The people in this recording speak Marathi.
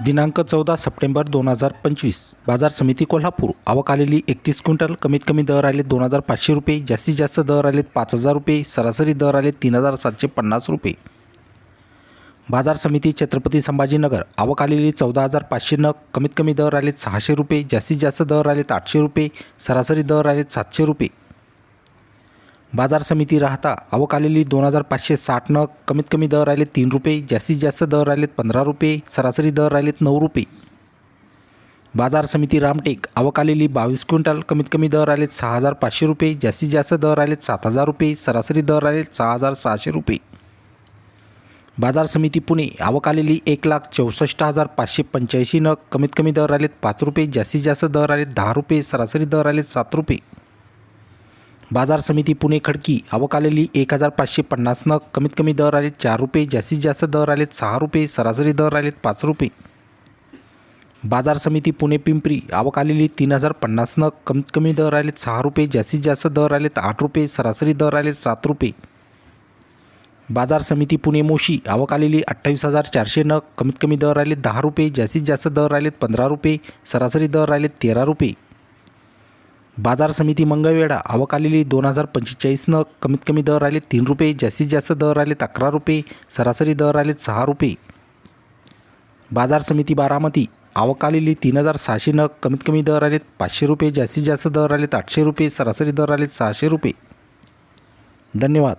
दिनांक चौदा सप्टेंबर दोन हजार पंचवीस. बाजार समिती कोल्हापूर. आवक आलेली एकतीस क्विंटल. कमीत कमी दर आले दोन हजार पाचशे रुपये. जास्तीत जास्त दर आलेत पाच हजार रुपये. सरासरी दर आले तीन हजार सातशे पन्नास रुपये. बाजार समिती छत्रपती संभाजीनगर. आवक आलेली चौदा हजार पाचशे नग. कमीत कमी दर आलेत सहाशे रुपये. जास्तीत जास्त दर आलेत आठशे रुपये. सरासरी दर आलेत सातशे रुपये. बाजार समिती राहता आवक आलेली दोन हजार पाचशे साठ नग कमीत कमी दर राहिले तीन रुपये जास्तीत जास्त दर राहिलेत पंधरा रुपये सरासरी दर राहिलेत नऊ रुपये. बाजार समिती रामटेक आवक आलेली बावीस क्विंटल कमीत कमी दर आलेत सहा हजार पाचशे रुपये जास्तीत जास्त दर आलेत सात हजार रुपये सरासरी दर आलेत सहा हजार सहाशे रुपये. बाजार समिती पुणे आवक आलेली एक लाख चौसष्ट हजार पाचशे पंच्याऐंशी नग कमीत कमी दर आलेत पाच रुपये जास्तीत जास्त दर आलेत दहा रुपये सरासरी दर आलेत सात रुपये. बाजार समिती पुणे खडकी आवक आलेली एक हजार पाचशे पन्नास नग कमीत कमी दर आलेत चार रुपये जास्तीत जास्त दर आलेत सहा रुपये सरासरी दर आलेत पाच रुपये. बाजार समिती पुणे पिंपरी आवक आलेली तीन हजार पन्नास नग कमीत कमी दर आलेत सहा रुपये जास्तीत जास्त दर आलेत आठ रुपये सरासरी दर आलेत सात रुपये. बाजार समिती पुणे मोशी आवक आलेली अठ्ठावीस हजार चारशे नग कमीत कमी दर आलेत दहा रुपये जास्तीत जास्त दर आलेत पंधरा रुपये सरासरी दर आलेत तेरा रुपये. बाजार समिती मंगळवेढा आवक आलेली दोन हजार पंचेचाळीस नग कमीत कमी दर आले तीन रुपये जास्तीत जास्त दर आलेत अकरा रुपये सरासरी दर आलेत सहा रुपये. बाजार समिती बारामती आवक आलेली तीन हजार सहाशे नग कमीत कमी दर आलेत पाचशे रुपये जास्तीत जास्त दर आलेत आठशे रुपये सरासरी दर आलेत सहाशे रुपये. धन्यवाद.